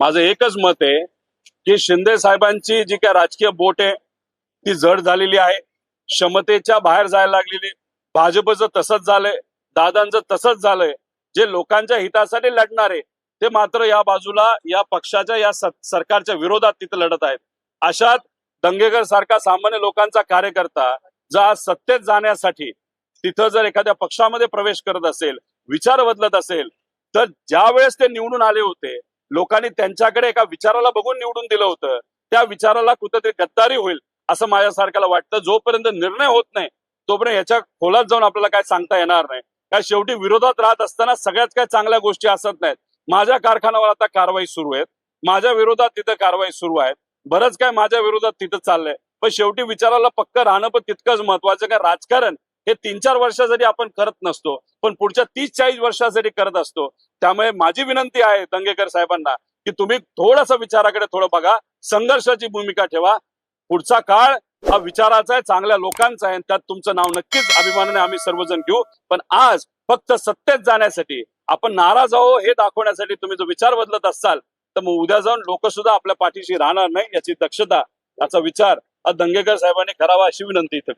माझं एकच मत आहे की शिंदे साहेबांची जी काय राजकीय बोट आहे ती जड झालेली आहे. क्षमतेच्या बाहेर जायला लागलेली भाजपचं तसंच झालंय दादांचं तसंच झालंय. जे लोकांच्या हितासाठी लढणारे ते मात्र या बाजूला या पक्षाच्या या सरकारच्या विरोधात तिथं लढत आहेत. अशात दंगेकर सारखा सामान्य लोकांचा कार्यकर्ता जर आज सत्तेत जाण्यासाठी तिथं जर एखाद्या पक्षामध्ये प्रवेश करत असेल विचार बदलत असेल तर ज्या वेळेस ते निवडून आले होते लोकांनी त्यांच्याकडे एका विचाराला बघून निवडून दिलं होतं. त्या विचाराला कुठेतरी गद्दारी होईल असं माझ्यासारख्याला वाटतं. जोपर्यंत निर्णय होत नाही तोपर्यंत याच्या खोलात जाऊन आपल्याला काय सांगता येणार नाही. काय शेवटी विरोधात राहत असताना सगळ्यात काय चांगल्या गोष्टी असत नाहीत. माझ्या कारखान्यावर आता कारवाई सुरू आहेत. माझ्या विरोधात तिथं कारवाई सुरू आहे बरंच काय माझ्या विरोधात तिथं चाललंय. पण शेवटी विचाराला पक्क राहणं पण तितकंच महत्वाचं काय राजकारण हे तीन चार वर्षासाठी आपण करत नसतो पण पुढच्या तीस चाळीस वर्षासाठी करत असतो त्यामुळे माझी विनंती आहे दंगेकर साहेबांना की तुम्ही थोडस विचाराकडे थोडं बघा संघर्षाची भूमिका ठेवा. पुढचा काळ हा विचाराचा आहे चांगल्या लोकांचा आहे त्यात तुमचं नाव नक्कीच अभिमानाने आम्ही सर्वजण घेऊ. पण आज फक्त सत्तेत जाण्यासाठी आपण नाराज आहो हे दाखवण्यासाठी तुम्ही जो विचार बदलत असाल तर मग उद्या जाऊन लोक सुद्धा आपल्या पाठीशी राहणार नाही याची दक्षता याचा विचार हा दंगेकर साहेबांनी करावा अशी विनंती इथं